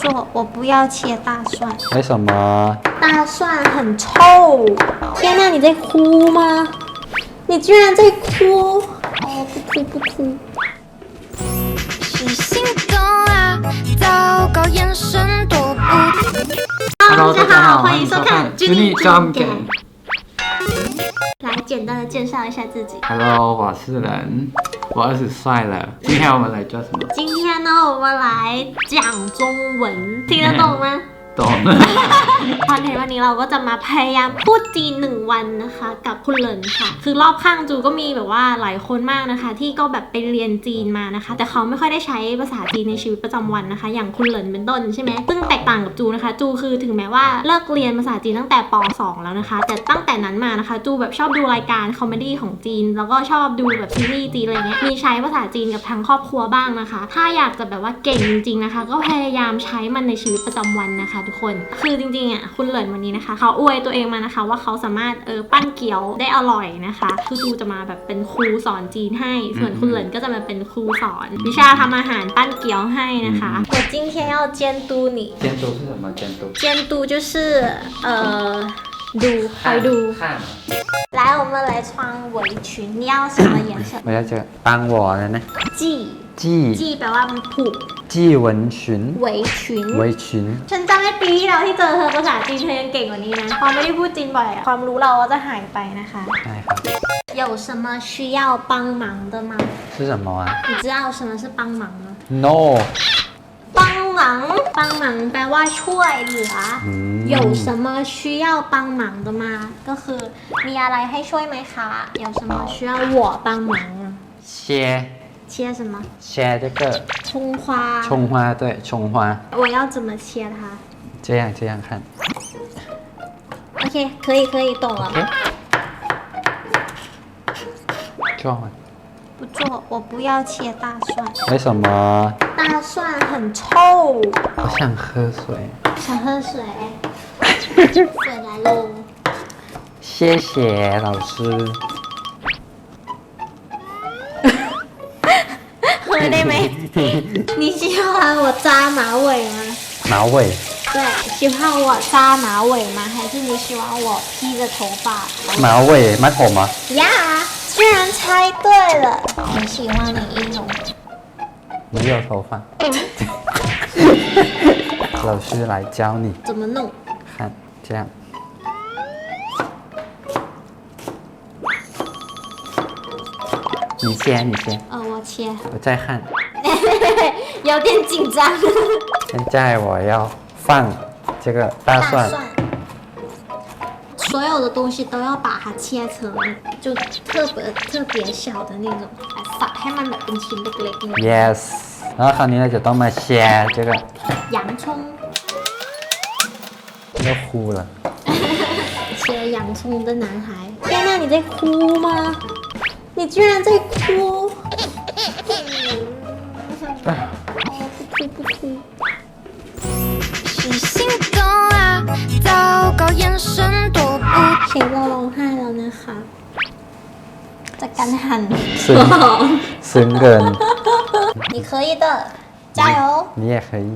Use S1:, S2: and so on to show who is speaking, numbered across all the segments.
S1: 做，我不要切大蒜，
S2: 为什么？
S1: 大蒜很臭。天呐，你在哭吗？你居然在哭！哦，不哭不哭。
S3: 是心动啊！糟糕，眼神躲不
S1: Hello，大家好，欢迎收看
S2: Jenny Jump Game。
S1: 来，简单的介绍一下自己。
S2: Hello，我是人，我二十岁了。今天我们来做什么？
S1: 今天呢，我们来讲中文，听得懂吗？
S2: 懂。
S1: คอนเทนต์วันนี้เราก็จะมาพยายามพูดจีนหนึ่งวันนะคะ กับคุณเหลินค่ะ คือรอบข้างจูก็มีแบบว่าหลายคนมากนะคะ ที่ก็แบบไปเรียนจีนมานะคะ แต่เขาไม่ค่อยได้ใช้ภาษาจีนในชีวิตประจำวันนะคะ อย่างคุณเหลินเป็นต้นใช่ไหมซึ่งแตกต่างกับจูนะคะ จูคือถึงแม้ว่าเลิกเรียนภาษาจีนตั้งแต่ป .2 แล้วนะคะ แต่ตั้งแต่นั้นมานะคะ จูแบบชอบดูรายการคอมเมดี้ของจีน แล้วก็ชอบดูแบบซีรีส์จีนอะไรเงี้ยมีใช้ภาษาจีนกับทางครอบครัวบ้างนะคะ ถ้าอยากจะแบบว่าเก่งจริงๆนะคะ ก็พยายามใช้มันในชีวิตประจำวันนะคะทคน คือจริงๆอ่ะคุณเหลินวันนี้นะคะ เขาอวยตัวเองมานะคะ ว่าเขาสามารถเออปั้นเกี๊ยวได้อร่อยนะคะ คือจูจะมาแบบเป็นครูสอนจีนให้ ส่วนคุณเหลินก็จะมาเป็นครูสอน วิชาทำอาหารปั้นเกี๊ยวให้นะคะ我今天要监督你
S2: 监督是什么？监督。
S1: 监督就是呃ดูคอยดู
S2: 看。
S1: 来我们来穿围裙你要什么颜色
S2: 我要这个帮我的呢。
S1: จี
S2: 季
S1: จีแปลว่าผูก
S2: 季文裙。
S1: 围裙
S2: 围裙。
S1: ฉันจำได้ปีที่แล้วที่เจอเธอภาษาจีนเธอยังเก่งกว่านี้นะพอไม่ได้พูดจีนบ่อยอะความรู้เราก็จะหายไปนะคะ
S2: 来ครับ
S1: 有什么需要帮忙的吗？
S2: 是什么啊
S1: 你知道什么是帮忙吗？
S2: ？No。
S1: 帮忙，帮忙แปลว่าช่วยเหลืออ
S2: ม
S1: 有什么需要帮忙的吗ก็คือมีอะไรให้ช่วยไหมคะ有什么需要我帮忙啊
S2: 切
S1: 切什么
S2: 切这个
S1: 葱花
S2: 葱花，对，葱花，
S1: 我要怎么切它
S2: 这样这样看
S1: OK 可以可以懂了。
S2: 做吗。
S1: 不做我不要切大蒜
S2: 为什么？
S1: 大蒜很臭
S2: 我想喝水。
S1: 想喝水 水来喽
S2: 谢谢老师。
S1: 你喜欢我扎马尾吗
S2: 马尾，
S1: 对，喜欢我扎马尾吗？还是你喜欢我披着头发？
S2: 马尾马头吗？
S1: 呀，居然猜对了！你喜欢你一种。
S2: 没有头发。老师来教你，
S1: 怎么弄？
S2: 看这样。你先，你先，
S1: 呃，我切，
S2: 我再看。
S1: 有点紧张。
S2: 现在我要放这个大蒜，
S1: 所有的东西都要把它切成就特别特别小的那种，来撒ให้มันแบบเป็นชิ้นเล็กๆเนี่ย
S2: yes。然后คราวนี้เราจะต้องมาแชร์这个
S1: 洋葱，
S2: 要哭了。
S1: 切洋葱的男孩。天呐，你在哭吗？你居然在哭！
S3: 糟糕，眼神躲不
S1: เชฟเราร้องไห้แล้วนะคะจากการหั่น
S2: ซึ้งซึ้งเกิน
S1: 你可以的，加油！
S2: 你也可以。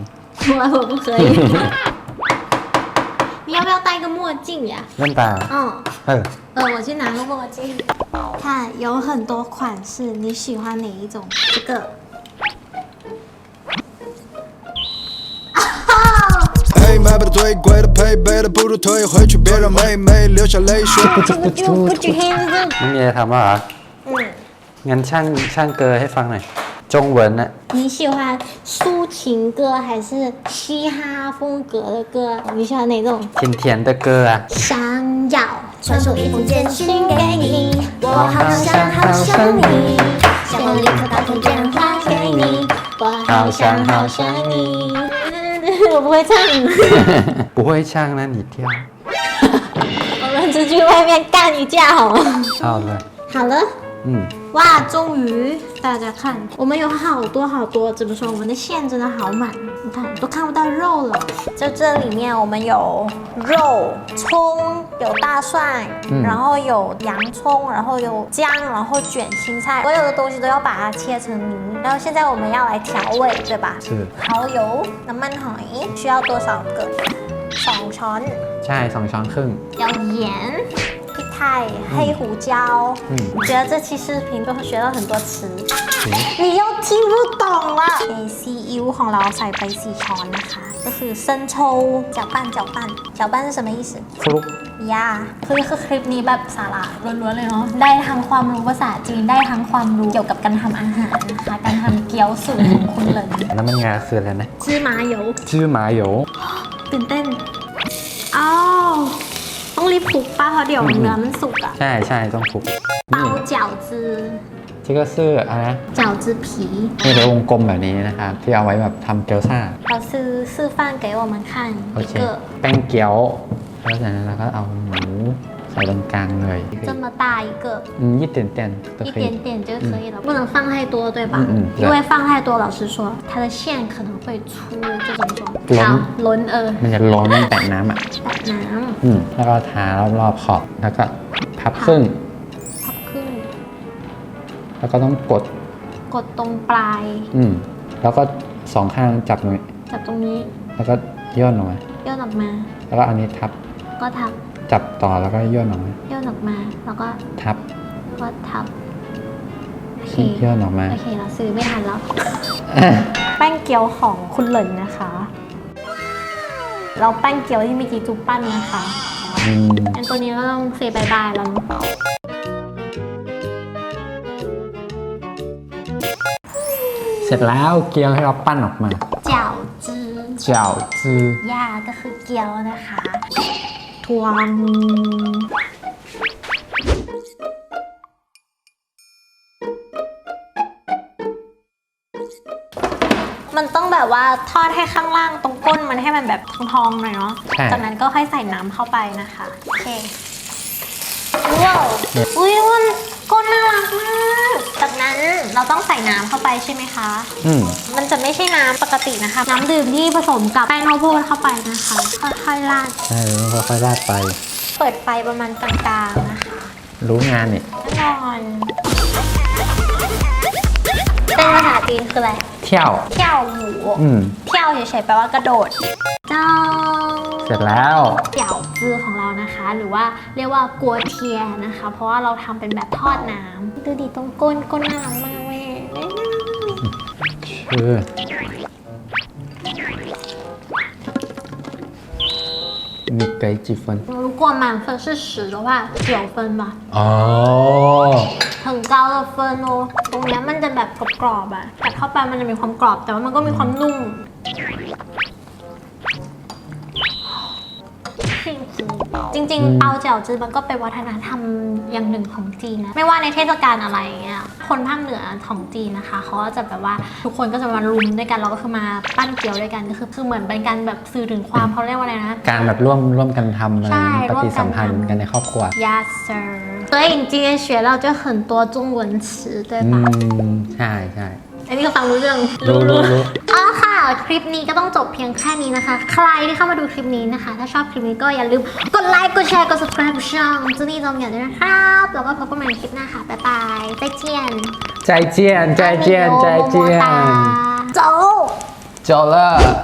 S1: 我我不可以。你要不要戴个墨镜呀？
S2: เล่นตา
S1: 嗯，
S2: เออ
S1: 呃，我去拿个墨镜。看，有很多款式，你喜欢哪一种？这个。
S4: 嘿，买不到最贵的配备的不如退回去，别让妹妹流下泪水。
S1: 这个就不举黑的
S2: ไม่มีอะไรทำแล้วเหรอ
S1: 嗯，
S2: งั้นช่างช่างเกอให้ฟังหน่อย จงเหวินน่ะ
S1: 你喜欢抒情歌还是嘻哈风格的歌？你喜欢哪种？
S2: เทียนเทียนเตอเกอร์อะ
S1: 想要传送一封简讯给你，我好想好想你，想要立刻打通电话给你，我好想好想你。 我 不会唱，
S2: 不会唱那你跳。
S1: 我们出去外面干一架好吗？
S2: 好了，
S1: 好了，
S2: 嗯，
S1: 哇，终于大家看，我们有好多好多，怎么说？我们的线真的好满，你看都看不到肉了。在这里面，我们有肉、葱，有大蒜，
S2: 嗯
S1: 然后有洋葱，然后有姜，然后卷青菜，所有的东西都要把它切成泥。然后现在我们要来调味，对吧？
S2: 是
S1: 蚝油、น้ำมันหอย需要多少个？สองช้อน
S2: ใช่สองช้อนครึ่ง
S1: 要盐、 พริกไทย、黑胡椒。
S2: 嗯
S1: 我觉得这期视频都会学到很多词。你又听不懂了。เอซีอิ๊วของเราใส่ไปสี่ช้อนนะคะ ก็คือเส้นโชว์搅拌搅拌搅拌是什么意思
S2: ฟลุก
S1: ยาคือคือคลิปนี้แบบสาระล้วนๆเลยเนาะ ได้ทั้งความรู้ภาษาจีน ได้ทั้งความรู้เกี่ยวกับการทำอาหารนะคะ การทำเกี๊ยวสูตรของคุณเลย
S2: น้ำมันงาคืออะไรนะ
S1: ชื่อมาโย
S2: ชื่อหมาโหย
S1: ตื่นเต้นอ้าว ต้องรีบคลุกป้าเพราะเดี๋ยว
S2: อืม
S1: เนื้อมันสุกอะ
S2: ใช่ใช่ต้องคลุกนี่
S1: 包饺子
S2: ที่ก็ซื้ออะไรนะ
S1: 饺子皮
S2: นี่เป็นวงกลมแบบนี้นะครับ ที่เอาไว้แบบทำเกี๊ยวซ่า
S1: 老师示范给我们看
S2: โอ
S1: 一
S2: เค
S1: 个
S2: แป้งเกี๊ยว แล้วจากนั้นเราก็เอาหมู ใส่ตรงกลางเลย
S1: 这么大一个，
S2: อืมยี่เตียนเตียนก็
S1: 一
S2: คือ
S1: 点点就可以了，不能放太多，对吧？
S2: 嗯嗯对
S1: 因为放太多，老师说它的线可能会粗，这怎么说？
S2: ล้น
S1: 好，轮呃，
S2: มันจะร้อนแตะน้ำอ่ะ
S1: ตัดน้
S2: อืมแล้วก็ทารอบๆขอบ แล้วก็พับครึ่ง ำ
S1: พับครึ่ง
S2: แล้วก็ต้องกด
S1: กดตรงปลาย
S2: อืม แล้วก็สองข้างจับตรงนี้
S1: จับตรงนี้
S2: แล้วก็ย่นออกมา
S1: ย่นออกมา
S2: แล้วก็อันนี้ทับ
S1: ก็ทับ
S2: จับต่อแล้วก็ย่นออกมา
S1: ย่นออกมา แล้วก็
S2: ทับ
S1: ก็ทับโอเค
S2: ย่นออกมา
S1: โอเคเราซื้อไม่ทันแล้ว แป้งเกี๊ยวของคุณเหลินนะคะ เราแป้งเกี๊ยวที่เมื่อกี้จุ๊บปั้นนะคะ
S2: อืม
S1: อันตัวนี้ก็ต้องเซบายบายแล้วเนอะ
S2: เสร็จแล้วเกี๊ยวให้เราปั้นออกมา
S1: เจียวจื้อ
S2: เจ้าจื้อย่า
S1: ก็คือเกี๊ยวนะคะ ทวง มันต้องแบบว่าทอดให้ข้างล่างตรงก้นมันให้มันแบบทองๆหน่อยเนาะ
S2: ใช่
S1: จากนั้นก็ค่อยใส่น้ำเข้าไปนะคะ โอเคว้าวอุ้ยมัน ก้นน่ารักมากจากนั้นเราต้องใส่น้ำเข้าไปใช่ไหมคะ
S2: อืม
S1: มันจะไม่ใช่น้ำปกตินะคะ น้ำดื่มที่ผสมกับแป้งข้าวโพดเข้าไปนะคะค่อยๆราด
S2: ใช่แล้วค่อยๆราดไป
S1: เปิดไฟประมาณกลางๆนะคะ
S2: รู้งานนี่
S1: แน่นอนเป็นภาษาจีนคืออะไร
S2: เที่ยว
S1: เที่ยวหมู
S2: อืม
S1: เที่ยวเฉยๆแปลว่ากระโดดจ้า
S2: เสร็จแล้ว
S1: เกี่ยวจือของเรานะคะ หรือว่าเรียกว่ากัวเทียนะคะ เพราะว่าเราทำเป็นแบบทอดน้ำดูดิตรงก้นก้นน่ารักมากแม่แม่
S2: ชื่อมีไก่จีฟัน
S1: 如果满分是十的话九分吧
S2: อ๋อ
S1: 很高的分哦ตรงเนี้ยมันจะแบบกรอบๆอะแต่เข้าไปมันจะมีความกรอบ แต่ว่ามันก็มีความนุ่ม จริงๆ เปาเจียวจือมันก็เป็นวัฒนธรรมอย่างหนึ่งของจีนนะ ไม่ว่าในเทศกาลอะไรอย่างเงี้ย คนภาคเหนือของจีนนะคะ เขาก็จะแบบว่าทุกคนก็จะมารุมด้วยกัน แล้วก็คือมาปั้นเกี๊ยวด้วยกัน ก็คือคือเหมือนเป็นการแบบสื่อถึงความเขาเรียกว่าอะไรนะ
S2: การแบบร่วมร่วมกันทำอะไร
S1: ใช่
S2: ปฏิสัมพันธ์
S1: ร่วมกันทำ
S2: กันในครอบครัว
S1: Yes sir 所以你今天学到就很多中文词对
S2: อื
S1: 吧
S2: ม ใช่ใช่
S1: อันนี้ก็ฟังรู้เรื่อง
S2: รู้รู้รู้
S1: เอาละ คลิปนี้ก็ต้องจบเพียงแค่นี้นะคะ ใครที่เข้ามาดูคลิปนี้นะคะ ถ้าชอบคลิปนี้ก็อย่าลืมกดไลค์ กดแชร์ กด subscribe ช่องจูนี่จอมเหยีดด้วยนะครับ แล้วก็พบกันใหม่คลิปหน้าค่ะ บ๊ายบายใจเจียน
S2: ใจเจียนใจเจียนใจเจียน
S1: โมาโจ
S2: โจเลอร์